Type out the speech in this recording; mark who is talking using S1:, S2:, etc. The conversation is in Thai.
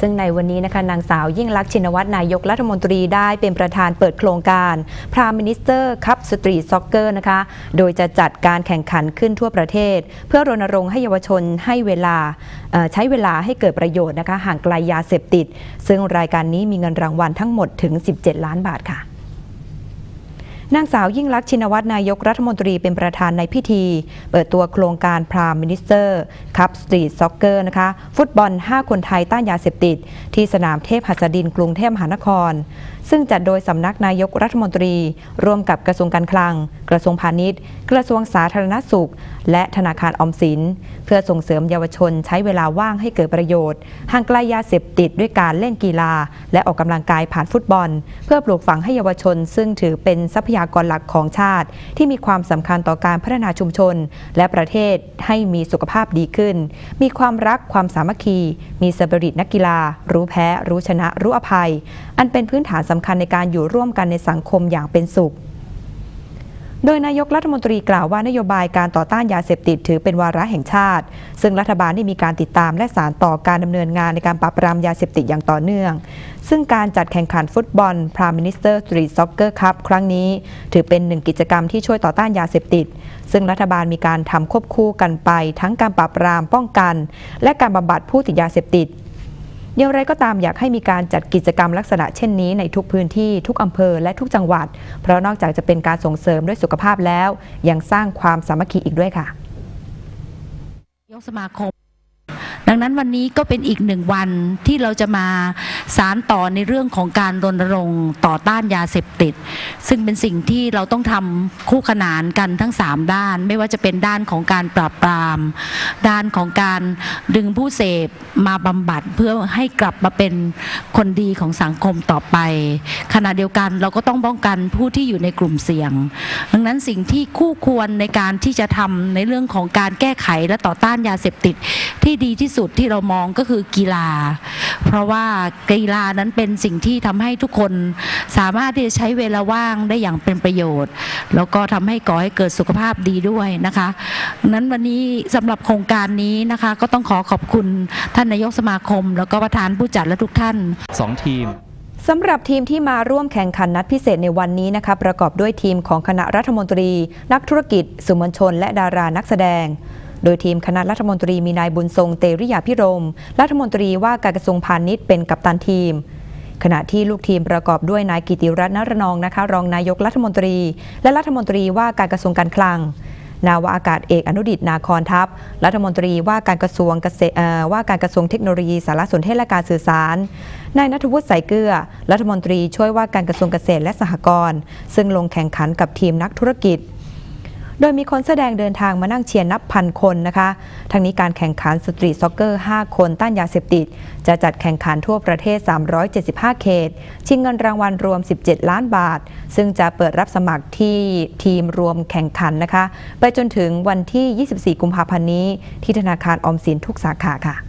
S1: ซึ่งในวันนี้นะคะนางสาวยิ่งลักษณ์ชินวัตรนายกรัฐมนตรีได้เป็นประธานเปิดโครงการพรามินิสเตอร์คัพสตรีทซ็อกเกอร์นะคะ โดยจะจัดการแข่งขันขึ้นทั่วประเทศ เพื่อรณรงค์ให้เยาวชนให้เวลาใช้เวลาให้เกิดประโยชน์นะคะห่างไกลยาเสพติด ซึ่งรายการนี้มีเงินรางวัลทั้งหมดถึง 17 ล้านบาทค่ะ นางสาวยิ่งลักษณ์ชินวัตรนายกรัฐมนตรีเป็นประธานในพิธี เปิดตัวโครงการพรามมินิสเตอร์คัพสตรีทซ็อกเกอร์นะคะ ฟุตบอล 5 คนไทยต้านยาเสพติด ที่สนามเทพหัสดินกรุงเทพมหานคร ซึ่งจัดโดยสำนักนายกรัฐมนตรี ร่วมกับกระทรวงการคลัง กระทรวงพาณิชย์ กระทรวงสาธารณสุข และธนาคารออมสิน เพื่อส่งเสริมเยาวชนใช้เวลาว่างให้เกิดประโยชน์ห่างไกลยาเสพติดด้วยการเล่นกีฬา และออกกำลังกายผ่านฟุตบอล เพื่อปลูกฝังให้เยาวชน ซึ่งถือเป็นทรัพยยากรหลักของชาติ ที่มีความสำคัญต่อการพัฒนาชุมชน และประเทศให้มีสุขภาพดีขึ้น มีความรักความสามัคคี มีสปริตนักกีฬา รู้แพ้ รู้ชนะ รู้อภัย อันเป็นพื้นฐานสำคัญในการอยู่ร่วมกันในสังคมอย่างเป็นสุข โดยนายกรัฐมนตรีกล่าวว่านโยบายการต่อต้านยาเสพติดถือเป็นวาระแห่งชาติ ซึ่งรัฐบาลได้มีการติดตามและสารต่อการดำเนินงานในการปราบปรามยาเสพติดอย่างต่อเนื่อง ซึ่งการจัดแข่งขันฟุตบอล Prime Minister Street Soccer Cup ครั้งนี้ ถือเป็นหนึ่งกิจกรรมที่ช่วยต่อต้านยาเสพติด ซึ่งรัฐบาลมีการทำควบคู่กันไป ทั้งการปราบปรามป้องกัน และการบำบัดผู้ติดยาเสพติด อย่างไรก็ตามอยากให้มีการจัดกิจกรรมลักษณะเช่นนี้ในทุกพื้นที่ทุกอำเภอและทุกจังหวัด เพราะนอกจากจะเป็นการส่งเสริมด้วยสุขภาพแล้ว ยังสร้างความสามัคคีอีกด้วยค่ะ
S2: ยกสมาคม งนั้นวันนี้ก็เป็นอีกหนึ่งวันที่เราจะมาสารต่อในเรื่องของการรณรงค์ต่อต้านยาเสพติด ซึ่งเป็นสิ่งที่เราต้องทำคู่ขนานกันทั้ง 3 ด้าน ไม่ว่าจะเป็นด้านของการปราบปราม ด้านของการดึงผู้เสพมาบำบัดเพื่อให้กลับมาเป็นคนดีของสังคมต่อไป ขณะเดียวกันเราก็ต้องป้องกันผู้ที่อยู่ในกลุ่มเสี่ยง ดังนั้นสิ่งที่คู่ควรในการที่จะทำในเรื่องของการแก้ไขและต่อต้านยาเสพติดที่ดีที่สุดที่เรามองก็คือกีฬา เพราะว่ากีฬานั้นเป็นสิ่งที่ทำให้ทุกคนสามารถที่จะใช้เวลาว่างได้อย่างเป็นประโยชน์ แล้วก็ทำให้ก่อให้เกิดสุขภาพดีด้วยนะคะดังนั้นวันนี้สำหรับโครงการนี้นะคะก็ต้องขอขอบคุณท่านนายกสมาคม แล้วก็ประธานผู้จัดและทุกท่าน
S3: สองทีม
S1: สำหรับทีมที่มาร่วมแข่งขันนัดพิเศษในวันนี้นะคะประกอบด้วยทีมของคณะรัฐมนตรี นักธุรกิจสื่อมวลชน และดารานักแสดง โดยทีมคณะรัฐมนตรีมีนายบุญทรงเตริยาพิรม รัฐมนตรีว่าการกระทรวงพาณิชย์เป็นกัปตันทีม ขณะที่ลูกทีมประกอบด้วยนายกิติรัตน์นรนองนะคะ รองนายกรัฐมนตรี และรัฐมนตรีว่าการกระทรวงการคลัง นาวาอากาศเอกอนุดิตนาคอนทัพ รัฐมนตรีว่าการกระทรวงเกษตรว่าการกระทรวงเทคโนโลยีสารสนเทศและการสื่อสารนายนัทวุฒิสายเกลือ รัฐมนตรีช่วยว่าการกระทรวงเกษตรและสหกรณ์ซึ่งลงแข่งขันกับทีมนักธุรกิจ โดยมีคนแสดงเดินทางมานั่งเชียร์นับพันคนนะคะทั้งนี้การแข่งขันสตรีทซ็อกเกอร์ 5 คนต้านยาเสพติด จะจัดแข่งขันทั่วประเทศ 375 เขต ชิงเงินรางวัลรวม 17 ล้านบาท ซึ่งจะเปิดรับสมัครที่ทีมรวมแข่งขันนะคะ ไปจนถึงวันที่ 24 กุมภาพันธ์นี้ ที่ธนาคารออมสินทุกสาขาค่ะ